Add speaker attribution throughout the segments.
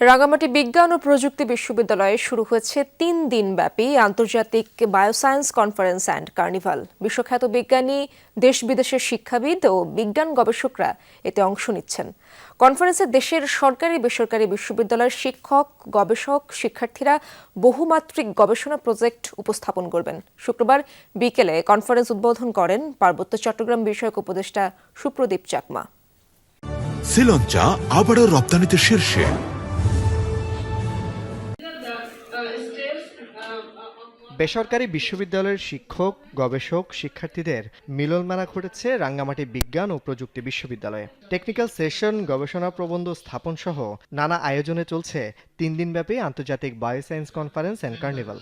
Speaker 1: রাঙামাটি বিজ্ঞান ও প্রযুক্তি বিশ্ববিদ্যালয়ে শুরু হয়েছে তিন দিনব্যাপী আন্তর্জাতিক বায়োসায়েন্স কনফারেন্স অ্যান্ড কার্নিভাল। বিশ্বখ্যাত বিজ্ঞানী, দেশ বিদেশের শিক্ষাবিদ ও বিজ্ঞান গবেষকরা এতে অংশ নিচ্ছেন। কনফারেন্সে দেশের সরকারি, বেসরকারি বিশ্ববিদ্যালয়ের শিক্ষক, গবেষক, শিক্ষার্থীরা বহুমাত্রিক গবেষণা প্রজেক্ট উপস্থাপন করবেন। শুক্রবার বিকেলে কনফারেন্স উদ্বোধন করেন পার্বত্য চট্টগ্রাম বিষয়ক উপদেষ্টা সুপ্রদীপ চাকমা।
Speaker 2: শ্রীলঞ্চা আবারও রপ্তানিতে শীর্ষে।
Speaker 3: বেসরকারি বিশ্ববিদ্যালয়ের শিক্ষক, গবেষক, শিক্ষার্থীদের মিলনমেলা ঘটেছে রাঙ্গামাটি বিজ্ঞান ও প্রযুক্তি বিশ্ববিদ্যালয়ে। টেকনিক্যাল সেশন, গবেষণা প্রবন্ধ স্থাপন সহ নানা আয়োজনে চলছে তিন দিনব্যাপী আন্তর্জাতিক bioscience conference and carnival.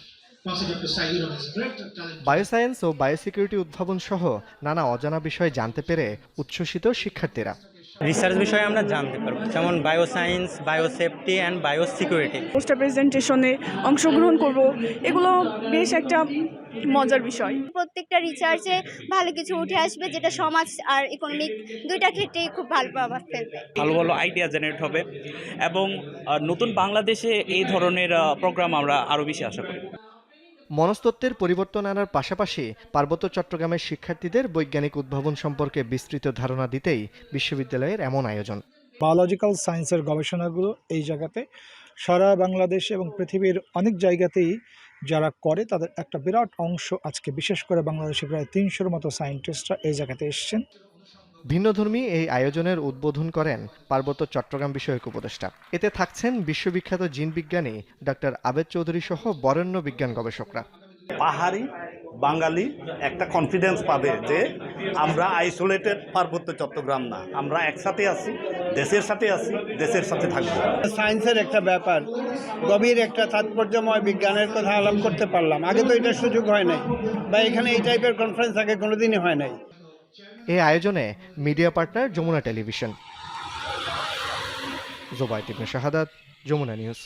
Speaker 3: Bioscience O biosecurity উদ্ভাবন সহ নানা অজানা বিষয় জানতে পেরে উচ্ছ্বসিত শিক্ষার্থীরা।
Speaker 4: রিসার্চ বিষয়ে আমরা জানতে পারব যেমন bioscience biosafety and biosecurity
Speaker 5: poster প্রেজেন্টেশনে অংশগ্রহণ করব এগুলো বেশ একটা মজার বিষয়।
Speaker 6: প্রত্যেকটা রিসার্চে ভালো কিছু উঠে আসবে যেটা সমাজ আর ইকোনমিক দুইটা ক্ষেত্রেই খুব ভালো প্রভাব ফেলবে।
Speaker 7: ভালো ভালো আইডিয়া জেনারেট হবে এবং নতুন বাংলাদেশে এই ধরনের প্রোগ্রাম আমরা আরও বেশি আশা করি।
Speaker 3: মনস্তত্ত্বের পরিবর্তন আনার পাশাপাশি পার্বত্য চট্টগ্রামের শিক্ষার্থীদের বৈজ্ঞানিক উদ্ভাবন সম্পর্কে বিস্তৃত ধারণা দিতেই বিশ্ববিদ্যালয়ের এমন আয়োজন।
Speaker 8: বায়োলজিক্যাল সায়েন্সের গবেষণাগুলো এই জায়গাতে সারা বাংলাদেশ এবং পৃথিবীর অনেক জায়গাতেই যারা করে, তাদের একটা বিরাট অংশ আজকে, বিশেষ করে বাংলাদেশে প্রায় তিনশোর মতো সায়েন্টিস্টরা এই জায়গাতে এসছেন।
Speaker 3: ভিন্নধর্মী এই আয়োজনের উদ্বোধন করেন পার্বত্য চট্টগ্রাম বিষয়ক উপদেষ্টা। এতে থাকছেন বিশ্ববিখ্যাত জিন বিজ্ঞানী ডাক্তার আবেদ চৌধুরী সহ বরেণ্য বিজ্ঞান গবেষকরা।
Speaker 9: পাহাড়ি বাঙালি একটা কনফিডেন্স পাবে যে আমরা আইসোলেটেড পার্বত্য চট্টগ্রাম না। আমরা একসাথে আছি দেশের সাথে আছি দেশের সাথে থাকব।
Speaker 10: সায়েন্সের একটা ব্যাপার। গভীর একটা তাৎপর্যময় বিজ্ঞানের কথা আলাপ করতে পারলাম। আগে তো এটা সুযোগ হয় নাই। বা এখানে এই টাইপের কনফারেন্স আগে কোনোদিনই হয় নাই।
Speaker 3: এই আয়োজনে media partner Jamuna television. Zobait Ibne Shahadat Jamuna news.